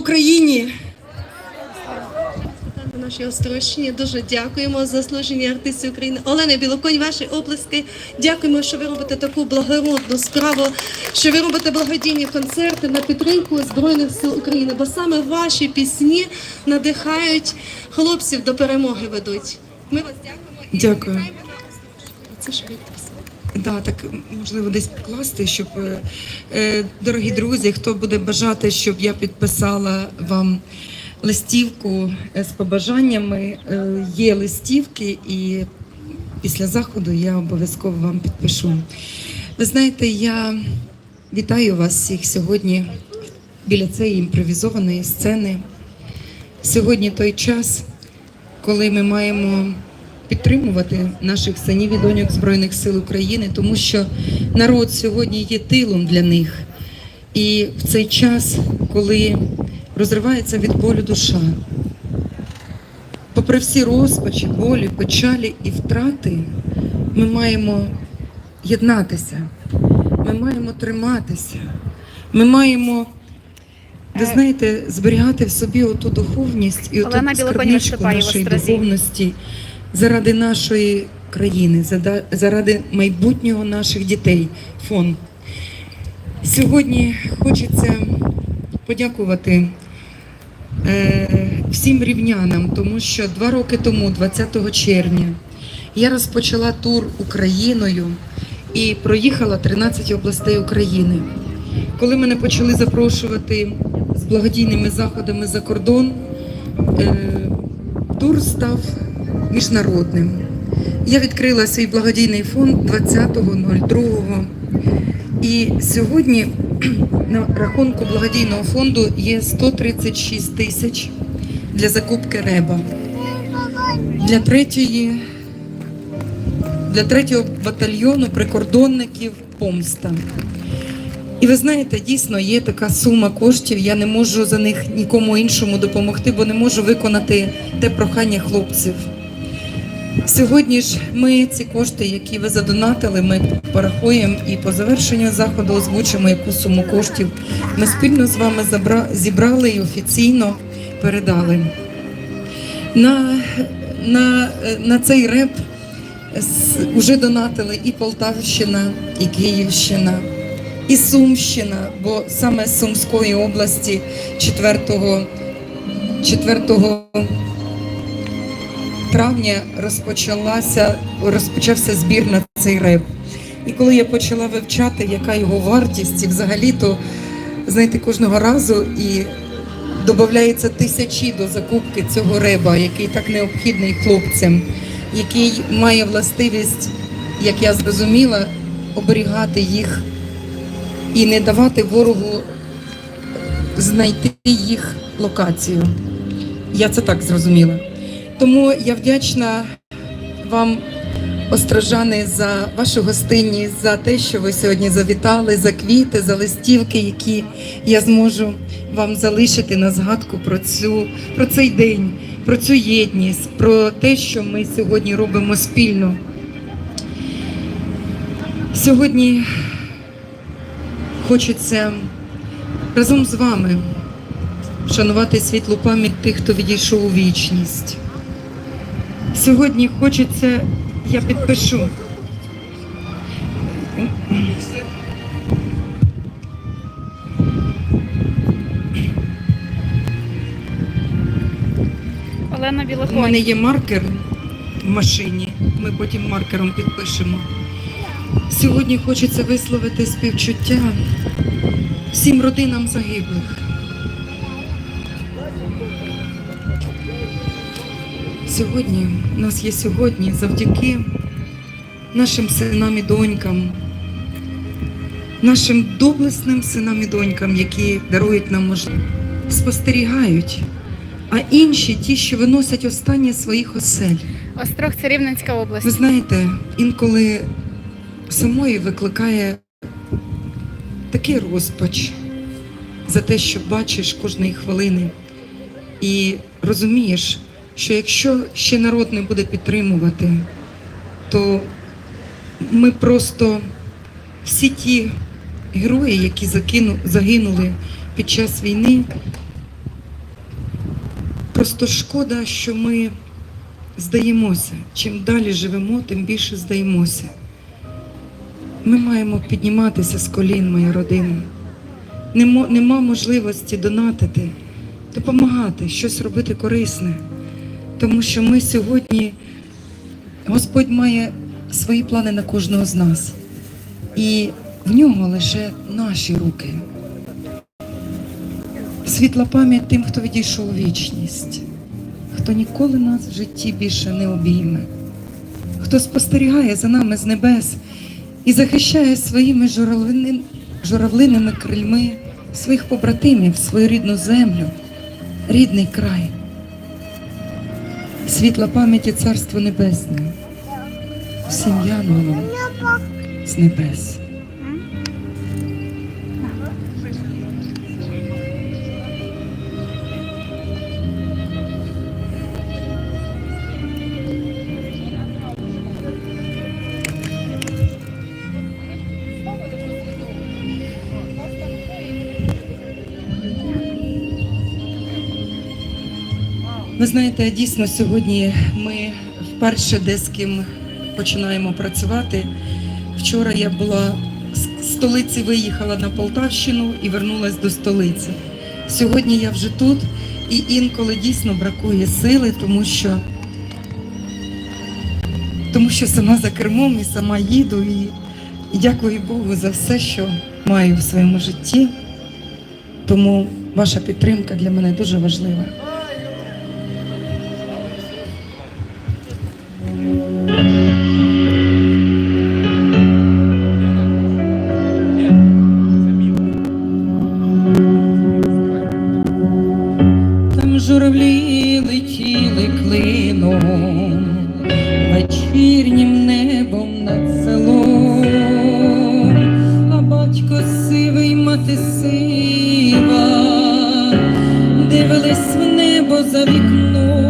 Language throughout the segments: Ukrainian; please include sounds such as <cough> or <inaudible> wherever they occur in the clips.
Україні! На нашій Острощині дуже дякуємо заслужені артисти України. Олена Білоконь, ваші оплески. Дякуємо, що ви робите таку благородну справу, що ви робите благодійні концерти на підтримку Збройних сил України, бо саме ваші пісні надихають хлопців до перемоги ведуть. Ми вас дякуємо і Дякую. Це. Да, так можливо десь покласти, щоб е, е, дорогі друзі, хто буде бажати, щоб я підписала вам листівку е, з побажаннями. е, Є листівки, і після заходу я обов'язково вам підпишу. Ви знаєте, я вітаю вас всіх сьогодні біля цієї імпровізованої сцени. Сьогодні той час, коли ми маємо підтримувати наших синів і доньок Збройних сил України, тому що народ сьогодні є тилом для них. І в цей час, коли розривається від болю душа, попри всі розпачі, болі, печалі і втрати, ми маємо єднатися, ми маємо триматися, ми маємо. Ви знаєте, зберігати в собі оту духовність і оту скарбничку нашої духовності заради нашої країни, заради майбутнього наших дітей. Фонд. Сьогодні хочеться подякувати е, всім рівнянам, тому що два роки тому, 20 червня, я розпочала тур Україною і проїхала 13 областей України. Коли мене почали запрошувати з благодійними заходами за кордон, е, тур став міжнародним. Я відкрила свій благодійний фонд 20.02. І сьогодні <clears throat> на рахунку благодійного фонду є 136 тисяч для закупки реба. Для третьої, для третього батальйону прикордонників помста. І ви знаєте, дійсно є така сума коштів. Я не можу за них нікому іншому допомогти, бо не можу виконати те прохання хлопців. Сьогодні ж ми ці кошти, які ви задонатили, ми порахуємо і по завершенню заходу озвучимо, яку суму коштів ми спільно з вами зібрали і офіційно передали. На, на, на цей реп вже донатили і Полтавщина, і Київщина, і Сумщина, бо саме з Сумської області 4, 4 травня розпочалася, розпочався збір на цей реп. І коли я почала вивчати, яка його вартість, і взагалі-то, знаєте, кожного разу і додається тисячі до закупки цього реба, який так необхідний хлопцям, який має властивість, як я зрозуміла, оберігати їх і не давати ворогу знайти їх локацію. Я це так зрозуміла. Тому я вдячна вам, острожани, за вашу гостинність, за те, що ви сьогодні завітали, за квіти, за листівки, які я зможу вам залишити на згадку про цю про цей день, про цю єдність, про те, що ми сьогодні робимо спільно. Сьогодні хочеться разом з вами вшанувати світлу пам'ять тих, хто відійшов у вічність. Сьогодні хочеться, я підпишу. Олена У мене є маркер в машині. Ми потім маркером підпишемо. Сьогодні хочеться висловити співчуття всім родинам загиблих. Сьогодні у нас є сьогодні завдяки нашим синам і донькам, нашим доблесним синам і донькам, які дарують нам можливість, спостерігають, а інші ті, що виносять останнє своїх осель. Острог це Рівненська область. Ви знаєте, інколи самої викликає такий розпач за те, що бачиш кожної хвилини, і розумієш, що якщо ще народ не буде підтримувати, то ми просто всі ті герої, які загинули під час війни, просто шкода, що ми здаємося. Чим далі живемо, тим більше здаємося. Ми маємо підніматися з колін, моя родина. Нема можливості донатити, допомагати, щось робити корисне. Тому що ми сьогодні, Господь має свої плани на кожного з нас. І в нього лише наші руки. Світла пам'ять тим, хто відійшов у вічність хто ніколи нас в житті більше не обійме, хто спостерігає за нами з небес і захищає своїми журавлини- журавлиними крильми своїх побратимів, свою рідну землю, рідний край. Світла пам'яті Царство Небесне, всім янголам з небес. Ви знаєте, дійсно сьогодні ми вперше де з ким починаємо працювати. Вчора я була з столиці, виїхала на Полтавщину і вернулась до столиці. Сьогодні я вже тут, і інколи дійсно бракує сили, тому що, тому що сама за кермом і сама їду. І, і дякую Богу за все, що маю в своєму житті. Тому ваша підтримка для мене дуже важлива. Там летіли клином, вечірнім небом над селом, а батько сивий, мати сива, дивились в небо за вікном.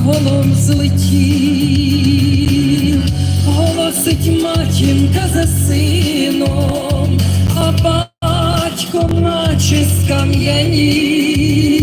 Янголом злетів, голосить матінка за сином, а батько наче скам'янів,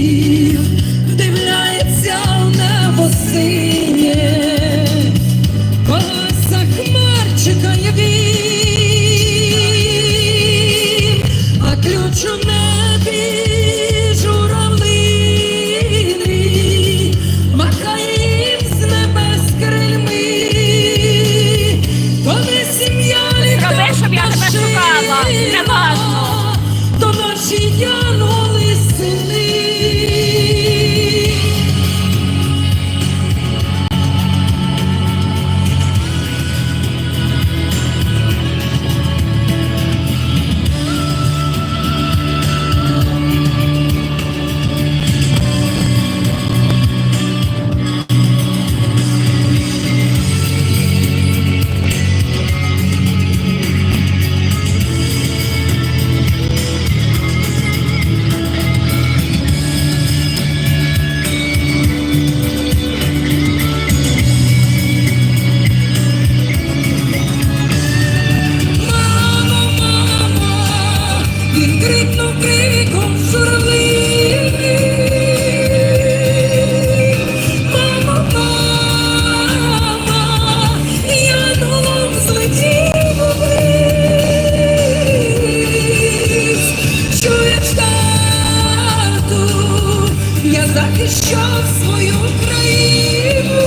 захищав свою країну.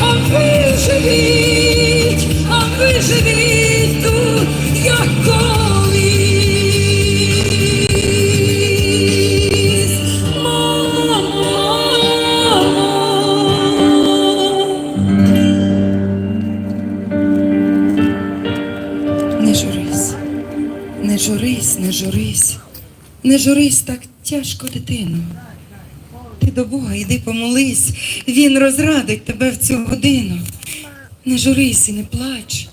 А ви живіть, а ви живіть тут, як колись. Не журись, не журись, не журись, не журись так тяжко, дитино. Ти до Бога йди помолись, Він розрадить тебе в цю годину. Не журись і не плач,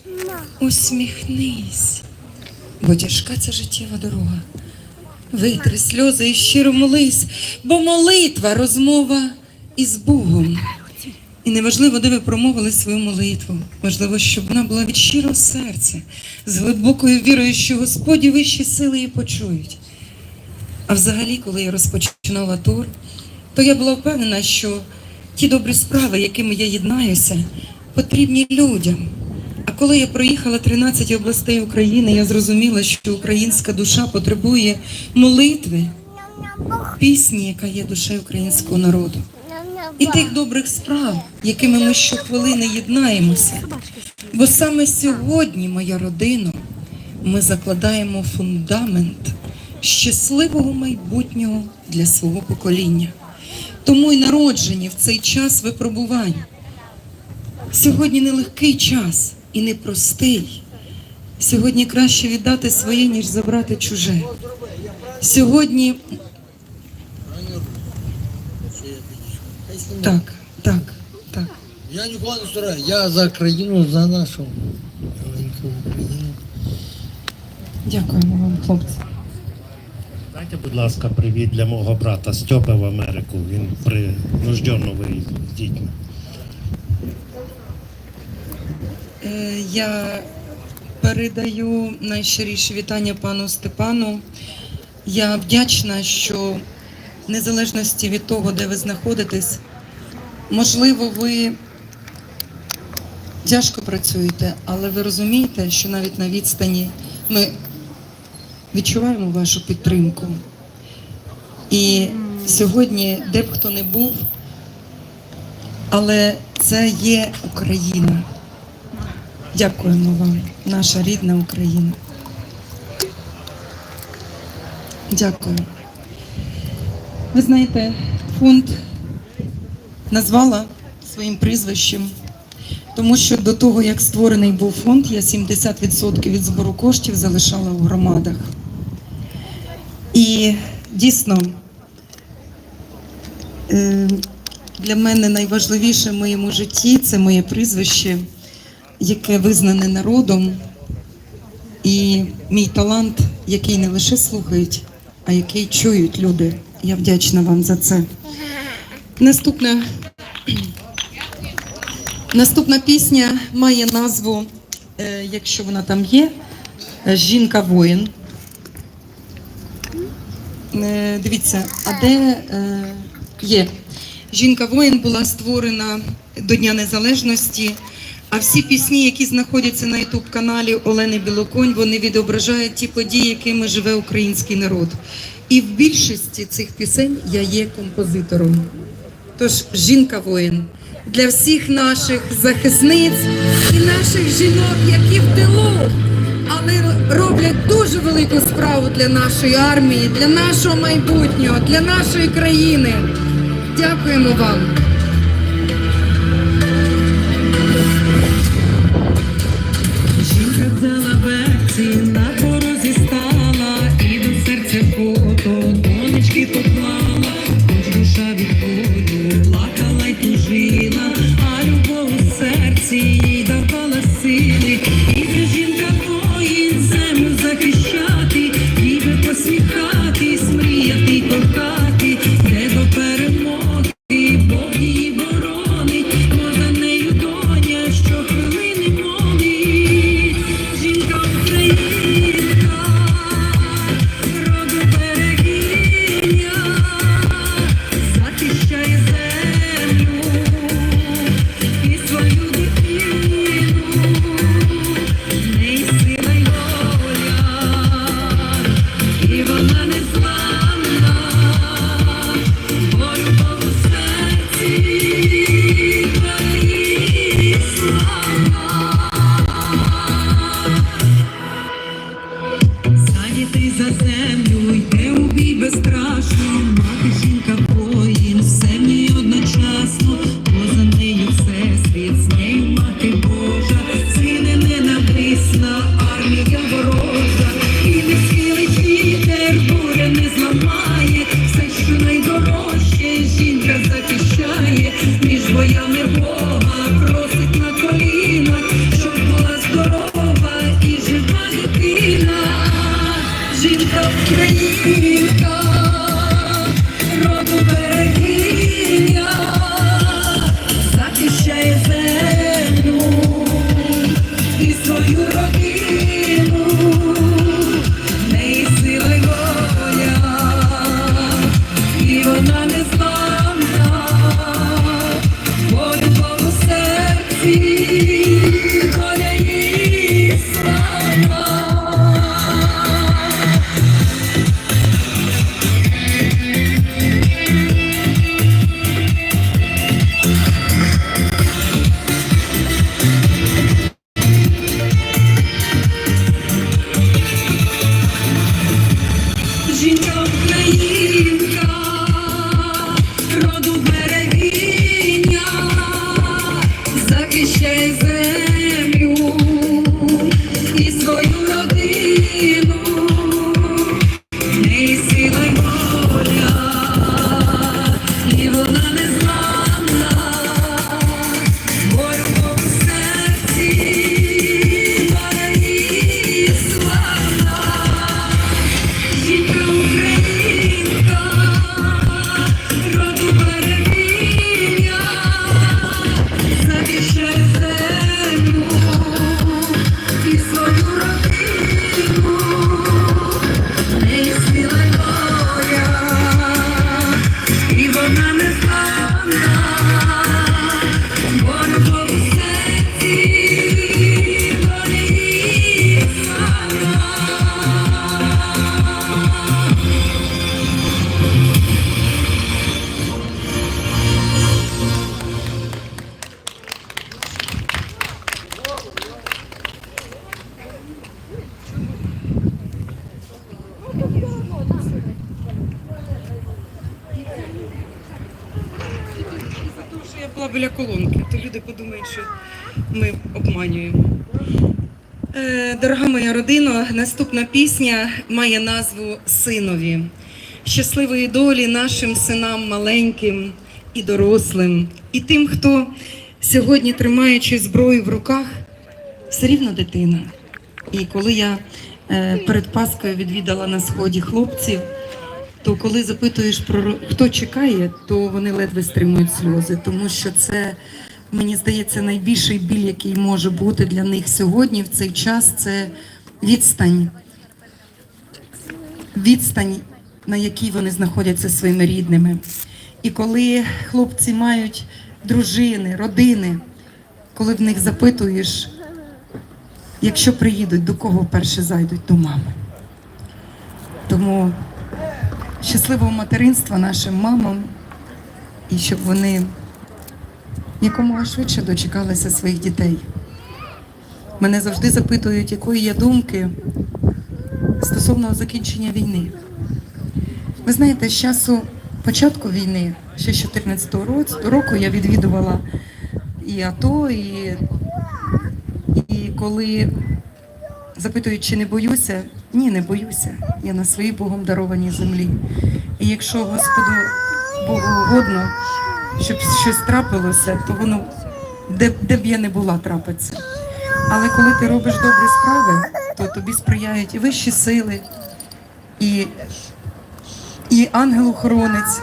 усміхнись, бо тяжка ця життєва дорога. Витри сльози і щиро молись, бо молитва розмова із Богом. І неважливо, де ви промовили свою молитву. Важливо, щоб вона була від щирого серця, з глибокою вірою, що Господі вищі сили її почують. А взагалі, коли я розпочинала тур, то я була впевнена, що ті добрі справи, якими я єднаюся, потрібні людям. А коли я проїхала 13 областей України, я зрозуміла, що українська душа потребує молитви, пісні, яка є душею українського народу і тих добрих справ, якими ми щохвилини єднаємося. Бо саме сьогодні, моя родина, ми закладаємо фундамент щасливого майбутнього для свого покоління. Тому й народжені в цей час випробувань. Сьогодні нелегкий час і непростий. Сьогодні краще віддати своє, ніж забрати чуже. Сьогодні так, так, так. Я нікого не стараю. Я за країну, за нашу маленьку Україну. Дякуємо вам, хлопці. Дайте, будь ласка, привіт для мого брата Стьопа в Америку. Він принужденно виїхав з дітьми. Е, Я передаю найщиріші вітання пану Степану. Я вдячна, що в незалежності від того, де ви знаходитесь, можливо, ви тяжко працюєте, але ви розумієте, що навіть на відстані ми відчуваємо вашу підтримку. І сьогодні, де б хто не був, але це є Україна. Дякуємо вам, наша рідна Україна. Дякую. Ви знаєте, фонд назвала своїм прізвищем, тому що до того, як створений був фонд, я 70% від збору коштів залишала у громадах. І дійсно, е, для мене найважливіше в моєму житті це моє прізвище, яке визнане народом, і мій талант, який не лише слухають, а який чують люди. Я вдячна вам за це. Наступна, <clears throat> наступна пісня має назву, е, якщо вона там є, Жінка воїн. Е, Дивіться, а де е, є? Жінка воїн була створена до Дня Незалежності. А всі пісні, які знаходяться на ютуб каналі Олени Білоконь, вони відображають ті події, якими живе український народ. І в більшості цих пісень я є композитором. Тож жінка воїн для всіх наших захисниць і наших жінок, які в тилу, але роблять дуже велику справу для нашої армії, для нашого майбутнього, для нашої країни. Дякуємо вам. Наступна пісня має назву Синові. Щасливої долі нашим синам маленьким і дорослим, і тим, хто сьогодні, тримаючи зброю в руках, все рівно дитина. І коли я е, перед Паскою відвідала на сході хлопців, то коли запитуєш про хто чекає, то вони ледве стримують сльози, тому що це, мені здається, найбільший біль, який може бути для них сьогодні, в цей час, це відстань. Відстань, на якій вони знаходяться своїми рідними. І коли хлопці мають дружини, родини, коли в них запитуєш, якщо приїдуть, до кого перше зайдуть, до мами. Тому щасливого материнства нашим мамам і щоб вони якомога швидше дочекалися своїх дітей. Мене завжди запитують, якої є думки стосовно закінчення війни. Ви знаєте, з часу початку війни, ще з 2014 року, я відвідувала і АТО, і, і коли запитують, чи не боюся, ні, не боюся. Я на своїй Богом дарованій землі. І якщо Господу Богу угодно, щоб щось трапилося, то воно де, де б я не була, трапиться. Але коли ти робиш добрі справи, то тобі сприяють і вищі сили, і, і ангел-охоронець,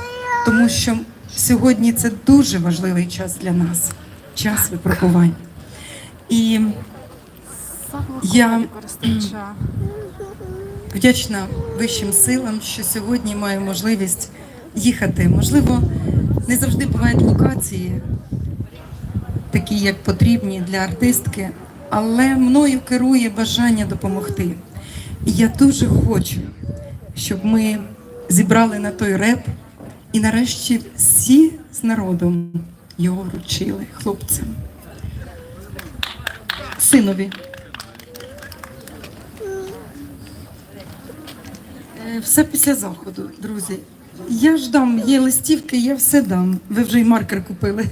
тому що сьогодні це дуже важливий час для нас, час випробувань. І я вдячна вищим силам, що сьогодні маю можливість їхати. Можливо, не завжди бувають локації, такі як потрібні для артистки, але мною керує бажання допомогти. І я дуже хочу, щоб ми зібрали на той реп і нарешті всі з народом його вручили хлопцям. Синові. Е, Все після заходу, друзі. Я ж дам, є листівки, я все дам. Ви вже й маркер купили.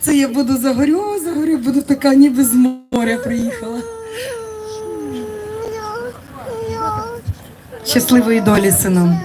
Це я буду загорю, загорю, буду така, ніби з моря приїхала. Щасливої долі синам.